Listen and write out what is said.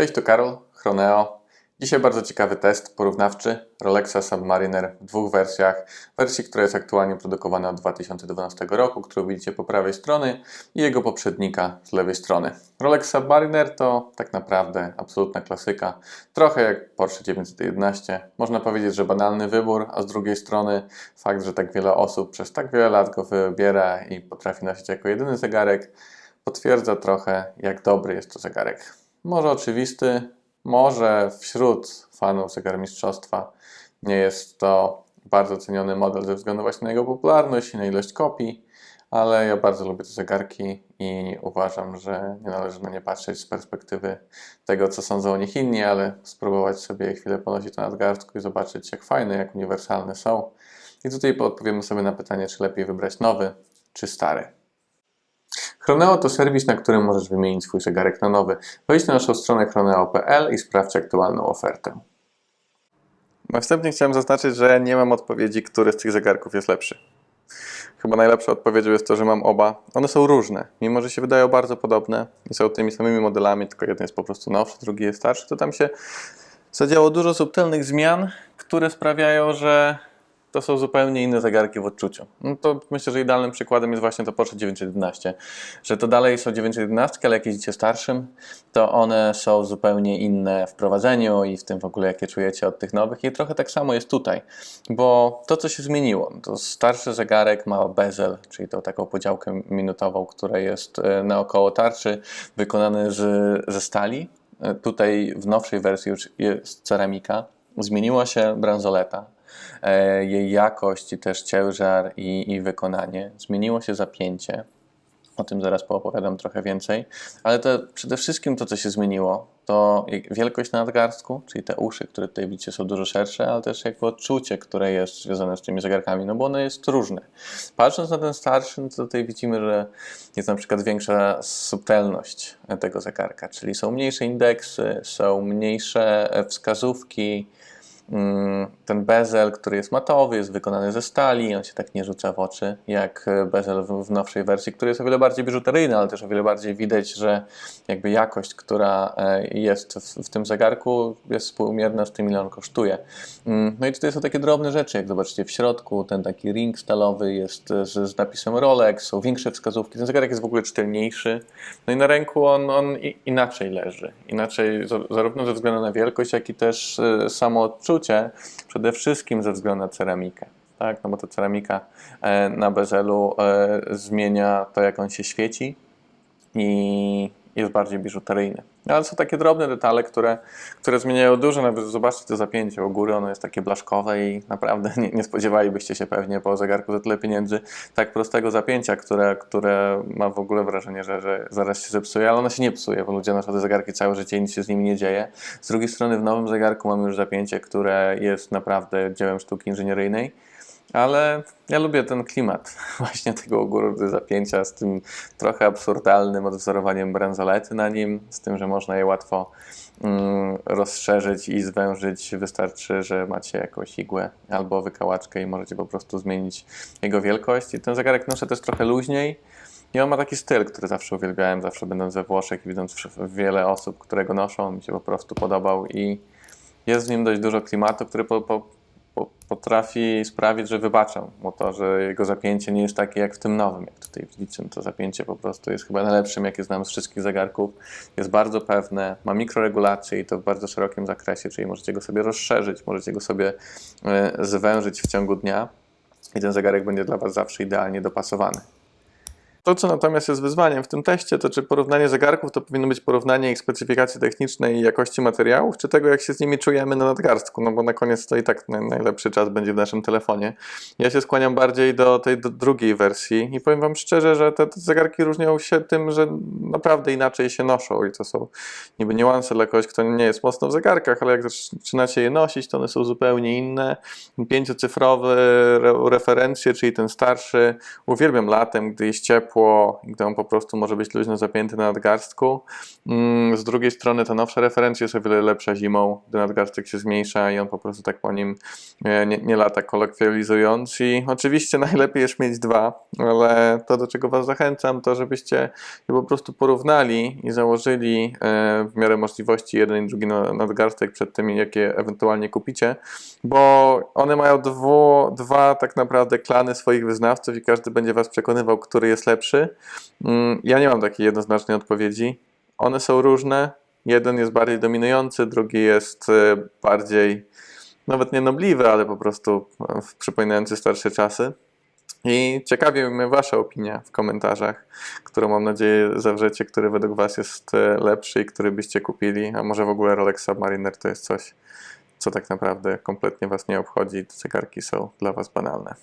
Cześć, tu Karol, Chroneo. Dzisiaj bardzo ciekawy test porównawczy Rolexa Submariner w dwóch wersjach. Wersji, która jest aktualnie produkowana od 2012 roku, którą widzicie po prawej stronie i jego poprzednika z lewej strony. Rolex Submariner to tak naprawdę absolutna klasyka, trochę jak Porsche 911. Można powiedzieć, że banalny wybór, a z drugiej strony fakt, że tak wiele osób przez tak wiele lat go wybiera i potrafi nosić jako jedyny zegarek, potwierdza trochę, jak dobry jest to zegarek. Może oczywisty, może wśród fanów zegarmistrzostwa nie jest to bardzo ceniony model ze względu właśnie na jego popularność i na ilość kopii, ale ja bardzo lubię te zegarki i uważam, że nie należy na nie patrzeć z perspektywy tego, co sądzą o nich inni, ale spróbować sobie chwilę ponosić to nadgarstku i zobaczyć, jak fajne, jak uniwersalne są. I tutaj odpowiemy sobie na pytanie, czy lepiej wybrać nowy, czy stary. Chroneo to serwis, na którym możesz wymienić swój zegarek na nowy. Wejdź na naszą stronę chroneo.pl i sprawdź aktualną ofertę. Na wstępie chciałem zaznaczyć, że nie mam odpowiedzi, który z tych zegarków jest lepszy. Chyba najlepszą odpowiedzią jest to, że mam oba. One są różne, mimo że się wydają bardzo podobne i są tymi samymi modelami, tylko jeden jest po prostu nowszy, drugi jest starszy, to tam się zadziało dużo subtelnych zmian, które sprawiają, że to są zupełnie inne zegarki w odczuciu. No to myślę, że idealnym przykładem jest właśnie to Porsche 911, że to dalej są 911, ale jak jeździcie starszym, to one są zupełnie inne w prowadzeniu i w tym w ogóle jakie czujecie od tych nowych i trochę tak samo jest tutaj, bo to co się zmieniło, to starszy zegarek ma bezel, czyli tą taką podziałkę minutową, która jest e, naokoło tarczy, wykonany z, ze stali. E, Tutaj w nowszej wersji już jest ceramika, zmieniła się bransoleta, jej jakość i też ciężar i, i wykonanie. Zmieniło się zapięcie. O tym zaraz poopowiadam trochę więcej. Ale to przede wszystkim to, co się zmieniło, to wielkość nadgarstku, czyli te uszy, które tutaj widzicie, są dużo szersze, ale też jakby odczucie, które jest związane z tymi zegarkami, no bo ono jest różne. Patrząc na ten starszy, no to tutaj widzimy, że jest na przykład większa subtelność tego zegarka, czyli są mniejsze indeksy, są mniejsze e, wskazówki, ten bezel, który jest matowy, jest wykonany ze stali, on się tak nie rzuca w oczy, jak e, bezel w, nowszej wersji, który jest o wiele bardziej biżuteryjny, ale też o wiele bardziej widać, że jakby jakość, która e, jest w, w tym zegarku jest współmierna z tym, ile on kosztuje. Mm, No i tutaj są takie drobne rzeczy, jak zobaczycie w środku, ten taki ring stalowy jest e, z, z napisem Rolex, są większe wskazówki, ten zegarek jest w ogóle czytelniejszy, no i na ręku on, on inaczej leży, inaczej za- zarówno ze względu na wielkość, jak i też samo odczucie, przede wszystkim ze względu na ceramikę. Tak, no bo ta ceramika e, na bezelu e, zmienia to, jak on się świeci i jest bardziej biżuteryjny. No, Ale są takie drobne detale, które, które zmieniają dużo. Nawet zobaczcie to zapięcie u góry, ono jest takie blaszkowe i naprawdę nie, nie spodziewalibyście się pewnie po zegarku za tyle pieniędzy tak prostego zapięcia, które, które ma w ogóle wrażenie, że, że zaraz się zepsuje, ale ono się nie psuje, bo ludzie noszą te zegarki całe życie i nic się z nimi nie dzieje. Z drugiej strony w nowym zegarku mamy już zapięcie, które jest naprawdę dziełem sztuki inżynieryjnej. Ale ja lubię ten klimat właśnie tego u góry zapięcia z tym trochę absurdalnym odwzorowaniem bransolety na nim, z tym, że można je łatwo mm, rozszerzyć i zwężyć. Wystarczy, że macie jakąś igłę albo wykałaczkę i możecie po prostu zmienić jego wielkość. I ten zegarek noszę też trochę luźniej. I on ma taki styl, który zawsze uwielbiałem, zawsze będąc we Włoszech i widząc wiele osób, które go noszą, mi się po prostu podobał i jest w nim dość dużo klimatu, który po, po, potrafi sprawić, że wybaczam mu to, że jego zapięcie nie jest takie jak w tym nowym. Jak tutaj widzicie, to zapięcie po prostu jest chyba najlepszym, jakie znam z wszystkich zegarków. Jest bardzo pewne, ma mikroregulacje i to w bardzo szerokim zakresie, czyli możecie go sobie rozszerzyć, możecie go sobie e, zwężyć w ciągu dnia i ten zegarek będzie dla Was zawsze idealnie dopasowany. To, co natomiast jest wyzwaniem w tym teście, to czy porównanie zegarków to powinno być porównanie ich specyfikacji technicznej i jakości materiałów, czy tego, jak się z nimi czujemy na nadgarstku, no bo na koniec to i tak naj- najlepszy czas będzie w naszym telefonie. Ja się skłaniam bardziej do tej do drugiej wersji i powiem Wam szczerze, że te, te zegarki różnią się tym, że naprawdę inaczej się noszą i to są niby niuanse dla kogoś, kto nie jest mocno w zegarkach, ale jak zaczynacie je nosić, to one są zupełnie inne. Pięciocyfrowe re- referencje, czyli ten starszy, uwielbiam latem, gdy jest ciepło, ciepło gdy on po prostu może być luźno zapięty na nadgarstku. Mm, Z drugiej strony ta nowsza referencja jest o wiele lepsza zimą, gdy nadgarstek się zmniejsza i on po prostu tak po nim e, nie, nie lata kolokwializując. I oczywiście najlepiej jest mieć dwa, ale to do czego Was zachęcam, to żebyście je po prostu porównali i założyli e, w miarę możliwości jeden i drugi na- nadgarstek przed tymi, jakie ewentualnie kupicie, bo one mają dwu, dwa tak naprawdę klany swoich wyznawców i każdy będzie Was przekonywał, który jest lepszy. Mm, Ja nie mam takiej jednoznacznej odpowiedzi. One są różne. Jeden jest bardziej dominujący, drugi jest e, bardziej, nawet nie nobliwy, ale po prostu e, przypominający starsze czasy. I ciekawi mnie Wasza opinia w komentarzach, którą mam nadzieję zawrzecie, który według Was jest e, lepszy i który byście kupili, a może w ogóle Rolex Submariner to jest coś, co tak naprawdę kompletnie Was nie obchodzi te zegarki są dla Was banalne.